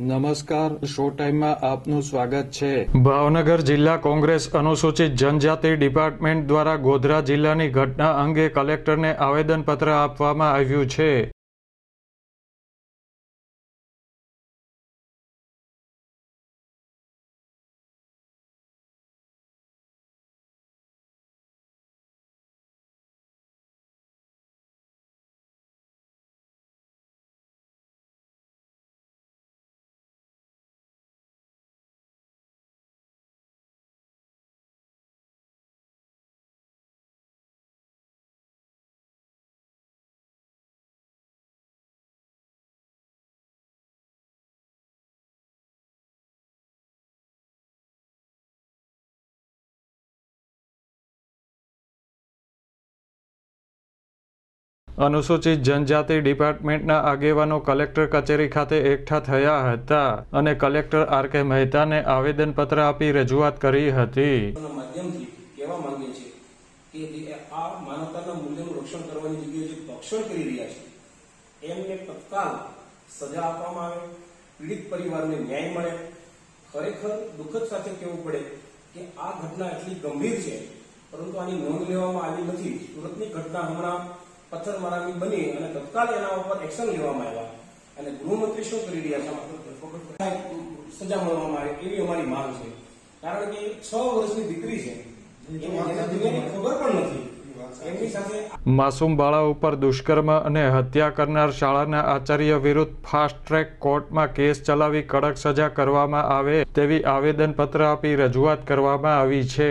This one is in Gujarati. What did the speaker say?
નમસ્કાર, શો ટાઈમમાં આપનું સ્વાગત છે. ભાવનગર જિલ્લા કોંગ્રેસ અનુસૂચિત જનજાતિ ડિપાર્ટમેન્ટ દ્વારા ગોધરા જિલ્લાની ઘટના અંગે કલેક્ટરને આવેદનપત્ર આપવામાં આવ્યું છે. અનુસૂચિત જનજાતિ ડિપાર્ટમેન્ટના આગેવાનો કલેક્ટર કચેરી ખાતે એકઠા થયા હતા અને કલેક્ટર આર કે મહેતાને આવેદનપત્ર આપી રજૂઆત કરી હતી. સજા આપવામાં આવે, પીડિત પરિવારને ન્યાય મળે. ખરેખર દુઃખદ સાથે કહેવું પડે કે આ ઘટના એટલી ગંભીર છે, પરંતુ આની નોંધ લેવામાં આવી નથી. સુરતની ઘટના હમણાં પથ્થરમારાની બની અને તત્કાલ એના ઉપર એક્શન લેવામાં આવ્યા. અને ગૃહમંત્રી શું કરી રહ્યા છે? સજા મળવામાં આવે એવી અમારી માંગ છે. કારણ કે છ વર્ષની દીકરી છે. ખબર પણ નથી. માસૂમ બાળા ઉપર દુષ્કર્મ અને હત્યા કરનાર શાળાના આચાર્ય વિરુદ્ધ ફાસ્ટ ટ્રેક કોર્ટમાં કેસ ચલાવી કડક સજા કરવામાં આવે તેવી આવેદનપત્ર આપી રજૂઆત કરવામાં આવી છે.